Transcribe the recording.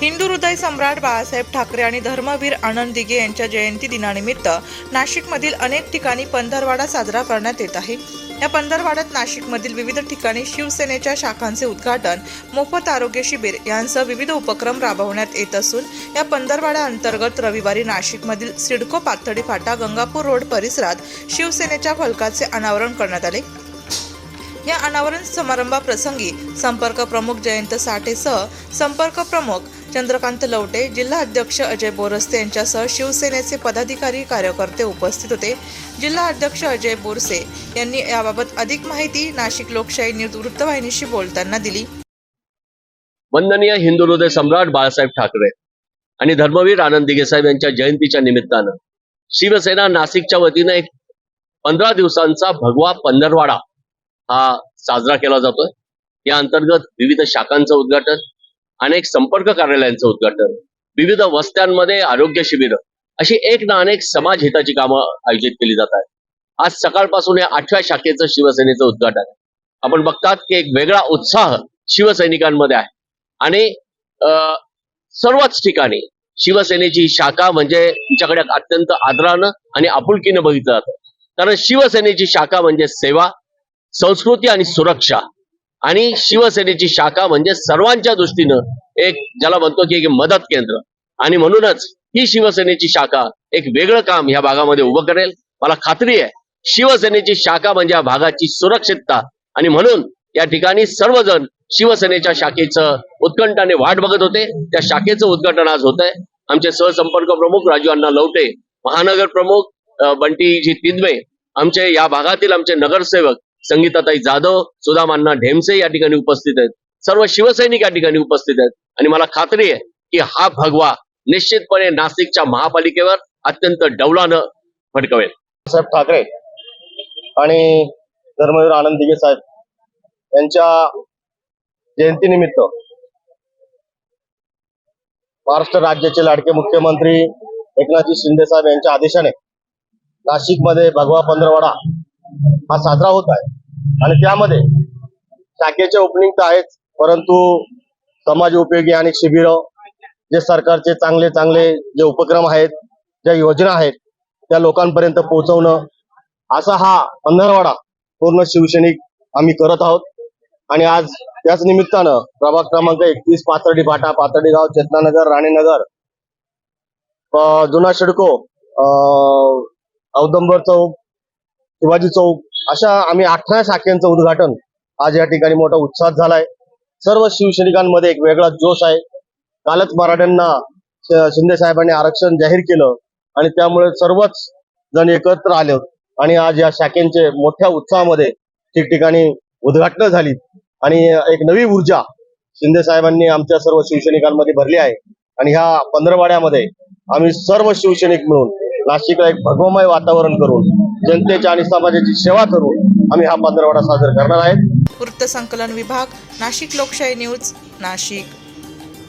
हिंदू हृदय सम्राट बाळासाहेब ठाकरे आणि धर्मवीर आनंद दिघे यांच्या जयंती दिनानिमित्त नाशिकमधील अनेक ठिकाणी पंधरवाडा साजरा करण्यात येत आहे. या पंधरवाड्यात नाशिकमधील विविध ठिकाणी शिवसेनेच्या शाखांचे उद्घाटन मोफत आरोग्य शिबिर यांसह विविध उपक्रम राबवण्यात येत असून या पंधरवाड्या अंतर्गत रविवारी नाशिकमधील सिडको पाथडी फाटा गंगापूर रोड परिसरात शिवसेनेच्या फलकाचे अनावरण करण्यात आले. या अनावरण समारंभाप्रसंगी संपर्क प्रमुख जयंत साठेसह संपर्क प्रमुख चंद्रकांत लवटे जिल्हा अध्यक्ष अजय बोरस्ते यांच्यासह शिवसेनेचे पदाधिकारी कार्यकर्ते उपस्थित होते. जिल्हा अध्यक्ष अजय बोरसे यांनी याबाबत अधिक माहिती नाशिक लोकशाही न्यूज वृत्तवाहिनीशी बोलताना दिली. वंदनीय हिंदू हृदय सम्राट बाळासाहेब ठाकरे आणि धर्मवीर आनंद दिघेसाहेब यांच्या जयंतीच्या निमित्तानं शिवसेना नाशिकच्या वतीनं एक पंधरा दिवसांचा भगवा पंधरवाडा हा साजरा केला जातोय. या अंतर्गत विविध शाखांचं उद्घाटन अनेक संपर्क कार्यालयांचं उद्घाटन. विविध वस्त्यांमध्ये आरोग्य शिबिर. अशी एक ना अनेक समाज हिताची कामं आयोजित केली जात आहेत. आज सकाळपासून या आठव्या शाखेचं शिवसेनेचं उद्घाटन आपण बघतात की एक वेगळा उत्साह शिवसैनिकांमध्ये आहे. आणि सर्वच ठिकाणी शिवसेनेची शाखा म्हणजे तिच्याकडे अत्यंत आदरानं आणि आपुलकीनं बघितलं जातं. कारण शिवसेनेची शाखा म्हणजे सेवा संस्कृती आणि सुरक्षा. आणि शिवसेनेची शाखा म्हणजे सर्वांच्या दृष्टीनं एक ज्याला म्हणतो की एक मदत केंद्र. आणि म्हणूनच ही शिवसेनेची शाखा एक वेगळं काम या भागामध्ये उभं करेल. मला खात्री आहे शिवसेनेची शाखा म्हणजे या भागाची सुरक्षितता. आणि म्हणून या ठिकाणी सर्वजण शिवसेनेच्या शाखेचं उत्कंठाने वाट बघत होते. त्या शाखेचं उद्घाटन आज होत आहे आमचे सहसंपर्क प्रमुख राजू अण्णा लवटे महानगर प्रमुख बंटीजी तिदवे आमचे या भागातील आमचे नगरसेवक संगीताताई जाधव सुदामांना ढेमसे या ठिकाणी उपस्थित आहेत. सर्व शिवसैनिक या ठिकाणी उपस्थित आहेत. आणि मला खात्री आहे की हा भगवा निश्चितपणे नाशिकच्या महापालिकेवर अत्यंत डौलानं फटकवेल साहेब ठाकरे आणि धर्मवीर आनंद दिघे साहेब यांच्या जयंतीनिमित्त महाराष्ट्र राज्याचे लाडके मुख्यमंत्री एकनाथजी शिंदे साहेब यांच्या आदेशाने नाशिकमध्ये भगवा पंधरवाडा हा साजरा होत आहे. आणि त्यामध्ये शाखेचे ओपनिंग तर आहेच परंतु समाज उपयोगी आणि शिबिर जे सरकारचे चांगले चांगले जे उपक्रम आहेत ज्या योजना आहेत त्या लोकांपर्यंत पोहोचवणं असा हा पंधरवाडा पूर्ण शिवसैनिक आम्ही करत आहोत. आणि आज त्याच निमित्तानं प्रभाग क्रमांक एकतीस पाथर्डी फाटा पाथर्डी गाव चेतनानगर राणेनगर अं, जुना शिडको औदंबर चौक शिवाजी चौक अशा आम्ही अठरा शाखेचं उद्घाटन आज या ठिकाणी मोठा उत्साह झालाय. सर्व शिवसैनिकांमध्ये एक वेगळा जोश आहे. कालच मराठ्यांना शिंदे साहेबांनी आरक्षण जाहीर केलं आणि त्यामुळे सर्वच जण एकत्र आले आणि आज या शाखेचे मोठ्या उत्साहामध्ये ठिकठिकाणी उद्घाटनं झाली. आणि एक नवी ऊर्जा शिंदे साहेबांनी आमच्या सर्व शिवसैनिकांमध्ये भरली आहे. आणि ह्या पंधरवाड्यामध्ये आम्ही सर्व शिवसैनिक मिळून नाशिकला एक भगवमय वातावरण करून जनतेच्या आणि समाजाची सेवा करून आम्ही हा पंधरवडा साजरा करणार आहे वृत्तसंकलन विभाग नाशिक लोकशाही न्यूज नाशिक.